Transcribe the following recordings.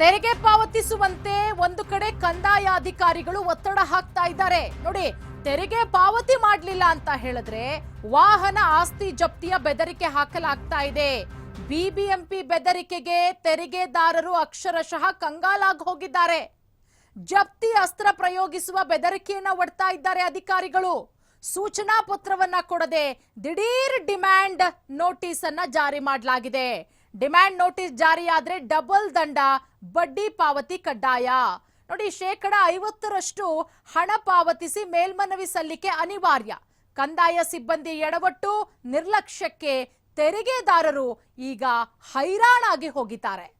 ತೆರಿಗೆ ಪಾವತಿಸುವಂತೆ ಒಂದು ಕಡೆ ಕಂದಾಯ ಅಧಿಕಾರಿಗಳು ಒತ್ತಡ ಹಾಕ್ತಾ ಇದ್ದಾರೆ. ನೋಡಿ, ತೆರಿಗೆ ಪಾವತಿ ಮಾಡಲಿಲ್ಲ ಅಂತ ಹೇಳಿದ್ರೆ ವಾಹನ ಆಸ್ತಿ ಜಪ್ತಿಯ ಬೆದರಿಕೆ ಹಾಕಲಾಗ್ತಾ ಇದೆ. ಬಿಬಿಎಂಪಿ ಬೆದರಿಕೆಗೆ ತೆರಿಗೆದಾರರು ಅಕ್ಷರಶಃ ಕಂಗಾಲಾಗಿ ಹೋಗಿದ್ದಾರೆ. ಜಪ್ತಿ ಅಸ್ತ್ರ ಪ್ರಯೋಗಿಸುವ ಬೆದರಿಕೆಯನ್ನ ಒಡ್ತಾ ಇದ್ದಾರೆ ಅಧಿಕಾರಿಗಳು. ಸೂಚನಾ ಪತ್ರವನ್ನ ಕೊಡದೆ ದಿಢೀರ್ ಡಿಮ್ಯಾಂಡ್ ನೋಟಿಸ್ ಅನ್ನ ಜಾರಿ ಮಾಡಲಾಗಿದೆ. ಡಿಮ್ಯಾಂಡ್ ನೋಟಿಸ್ ಜಾರಿಯಾದ್ರೆ ಡಬಲ್ ದಂಡ, ಬಡ್ಡಿ ಪಾವತಿ ಕಡ್ಡಾಯ. ನೋಡಿ, ಶೇಕಡ ಐವತ್ತರಷ್ಟು ಹಣ ಪಾವತಿಸಿ ಮೇಲ್ಮನವಿ ಸಲ್ಲಿಕೆ ಅನಿವಾರ್ಯ. ಕಂದಾಯ ಸಿಬ್ಬಂದಿ ಎಡವಟ್ಟು ನಿರ್ಲಕ್ಷ್ಯಕ್ಕೆ ತೆರಿಗೆದಾರರು ಈಗ ಹೈರಾಣಾಗಿ ಹೋಗಿದ್ದಾರೆ.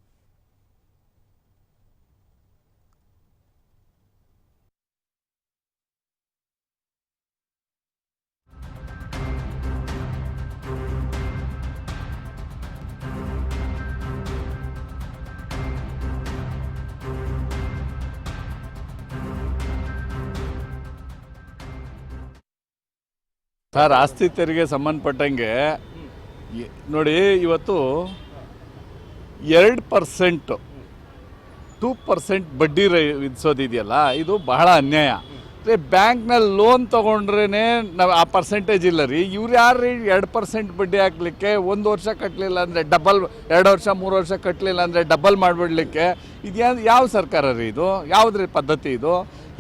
ಸರ್, ಆಸ್ತಿ ತೆರಿಗೆ ಸಂಬಂಧಪಟ್ಟಂಗೆ ನೋಡಿ, ಇವತ್ತು ಎರಡು ಪರ್ಸೆಂಟ್, ಟೂ ಪರ್ಸೆಂಟ್ ಬಡ್ಡಿ ರೈ ವಿಧಿಸೋದಿದೆಯಲ್ಲ, ಇದು ಬಹಳ ಅನ್ಯಾಯ. ರೀ ಬ್ಯಾಂಕ್ನಲ್ಲಿ ಲೋನ್ ತೊಗೊಂಡ್ರೇ ನಾವು ಆ ಪರ್ಸೆಂಟೇಜ್ ಇಲ್ಲ ರೀ. ಇವ್ರು ಯಾರು ರೀ ಎರಡು ಪರ್ಸೆಂಟ್ ಬಡ್ಡಿ ಹಾಕ್ಲಿಕ್ಕೆ? ಒಂದು ವರ್ಷ ಕಟ್ಟಲಿಲ್ಲ ಅಂದರೆ ಡಬಲ್ ಎರಡು ವರ್ಷ, ಮೂರು ವರ್ಷ ಕಟ್ಟಲಿಲ್ಲ ಅಂದರೆ ಡಬಲ್ ಮಾಡಿಬಿಡ್ಲಿಕ್ಕೆ? ಇದು ಯಾವ ಸರ್ಕಾರ ರೀ ಇದು? ಯಾವುದ್ರಿ ಪದ್ಧತಿ ಇದು?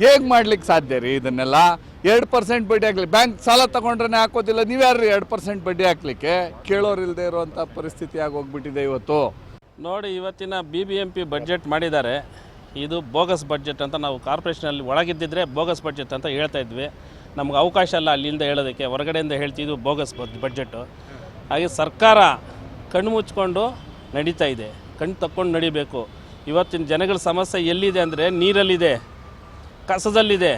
ಹೇಗೆ ಮಾಡ್ಲಿಕ್ಕೆ ಸಾಧ್ಯ ರೀ ಇದನ್ನೆಲ್ಲ? ಎರಡು ಪರ್ಸೆಂಟ್ ಬಡ್ಡಿ ಹಾಕ್ಲಿ ಬ್ಯಾಂಕ್ ಸಾಲ ತಗೊಂಡ್ರೆ ಹಾಕೋದಿಲ್ಲ. ನೀವ್ಯಾರು ಎರಡು ಪರ್ಸೆಂಟ್ ಬಡ್ಡಿ ಹಾಕ್ಲಿಕ್ಕೆ? ಕೇಳೋರಿಲ್ದೆ ಇರುವಂತ ಪರಿಸ್ಥಿತಿ ಆಗೋಗ್ಬಿಟ್ಟಿದೆ ಇವತ್ತು. ನೋಡಿ, ಇವತ್ತಿನ B B M P budget ಮಾಡಿದ್ದಾರೆ. ಇದು ಬೋಗಸ್ ಬಜೆಟ್ ಅಂತ ನಾವು ಕಾರ್ಪೊರೇಷನಲ್ಲಿ ಒಳಗಿದ್ದಿದ್ರೆ ಬೋಗಸ್ ಬಜೆಟ್ ಅಂತ ಹೇಳ್ತಾ ಇದ್ವಿ. ನಮ್ಗೆ ಅವಕಾಶ ಅಲ್ಲ ಅಲ್ಲಿಂದ ಹೇಳೋದಕ್ಕೆ. ಹೊರಗಡೆಯಿಂದ ಹೇಳ್ತಿದ್ವು ಬೋಗಸ್ ಬಜೆಟ್ ಹಾಗೆ ಸರ್ಕಾರ ಕಣ್ಣು ಮುಚ್ಕೊಂಡು ನಡೀತಾ ಇದೆ. ಕಣ್ಣು ತಕ್ಕೊಂಡು ನಡಿಬೇಕು. ಇವತ್ತಿನ ಜನಗಳ ಸಮಸ್ಯೆ ಎಲ್ಲಿದೆ ಅಂದರೆ ನೀರಲ್ಲಿದೆ, ಕಸದಲ್ಲಿದೆ.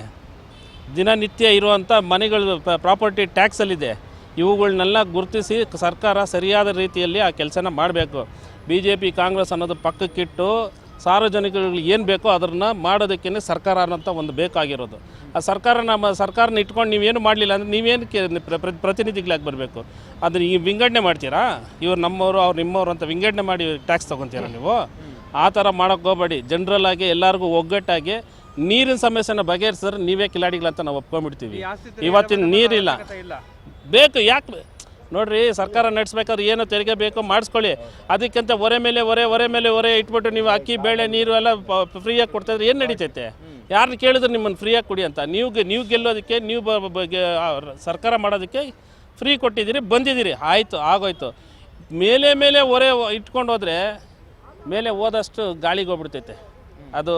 ದಿನನಿತ್ಯ ಇರುವಂಥ ಮನೆಗಳು ಪ್ರಾಪರ್ಟಿ ಟ್ಯಾಕ್ಸಲ್ಲಿದೆ. ಇವುಗಳನ್ನೆಲ್ಲ ಗುರುತಿಸಿ ಸರ್ಕಾರ ಸರಿಯಾದ ರೀತಿಯಲ್ಲಿ ಆ ಕೆಲಸನ ಮಾಡಬೇಕು. ಬಿ ಜೆ ಪಿ ಕಾಂಗ್ರೆಸ್ ಅನ್ನೋದು ಪಕ್ಕಕ್ಕಿಟ್ಟು ಸಾರ್ವಜನಿಕರಿಗೆ ಏನು ಬೇಕೋ ಅದನ್ನು ಮಾಡೋದಕ್ಕೇ ಸರ್ಕಾರ ಅನ್ನೋಂಥ ಒಂದು ಬೇಕಾಗಿರೋದು. ಆ ಸರ್ಕಾರ ನಮ್ಮ ಸರ್ಕಾರನ ಇಟ್ಕೊಂಡು ನೀವೇನು ಮಾಡಲಿಲ್ಲ ಅಂದರೆ ನೀವೇನು ಕೆ ಪ್ರ- ಪ್ರತಿನಿಧಿಗಳಾಗಿ ಬರಬೇಕು? ಅದನ್ನ ಈ ವಿಂಗಡಣೆ ಮಾಡ್ತೀರಾ? ಇವ್ರು ನಮ್ಮವರು ಅವ್ರು ನಿಮ್ಮವರು ಅಂತ ವಿಂಗಡಣೆ ಮಾಡಿ ಟ್ಯಾಕ್ಸ್ ತೊಗೊತೀರಾ ನೀವು? ಆ ಥರ ಮಾಡೋಕ್ಕೆ ಹೋಗಬೇಡಿ. ಎಲ್ಲರಿಗೂ ಒಗ್ಗಟ್ಟಾಗಿ ನೀರಿನ ಸಮಸ್ಯೆನ ಬಗೆಹರಿಸಿದ್ರೆ ನೀವೇ ಕಿಲಾಡಿಗಳಂತ ನಾವು ಒಪ್ಕೊಂಡ್ಬಿಡ್ತೀವಿ. ಇವತ್ತಿನ ನೀರಿಲ್ಲ. ಬೇಕು ಯಾಕೆ ನೋಡ್ರಿ ಸರ್ಕಾರ ನಡೆಸ್ಬೇಕಾದ್ರೆ ಏನು ತೆರಿಗೆ ಬೇಕೋ ಮಾಡಿಸ್ಕೊಳ್ಳಿ. ಅದಕ್ಕಿಂತ ಒರೆ ಮೇಲೆ ಒರೆ ಒರೆ ಮೇಲೆ ಒರೆ ಇಟ್ಬಿಟ್ಟು ನೀವು ಅಕ್ಕಿ ಬೇಳೆ ನೀರು ಎಲ್ಲ ಫ್ರೀಯಾಗಿ ಕೊಡ್ತಾಯಿದ್ರೆ ಏನು ನಡೀತೈತೆ? ಯಾರನ್ನ ಕೇಳಿದ್ರೆ ನಿಮ್ಮನ್ನು ಫ್ರೀಯಾಗಿ ಕೊಡಿ ಅಂತ. ನೀವು ನೀವು ಗೆಲ್ಲೋದಕ್ಕೆ ನೀವು ಸರ್ಕಾರ ಮಾಡೋದಕ್ಕೆ ಫ್ರೀ ಕೊಟ್ಟಿದ್ದೀರಿ ಬಂದಿದ್ದೀರಿ. ಆಯಿತು ಆಗೋಯ್ತು. ಮೇಲೆ ಮೇಲೆ ಒರೆ ಇಟ್ಕೊಂಡು ಹೋದರೆ ಮೇಲೆ ಹೋದಷ್ಟು ಗಾಳಿಗೆ ಹೋಗ್ಬಿಡ್ತೈತೆ. ಅದು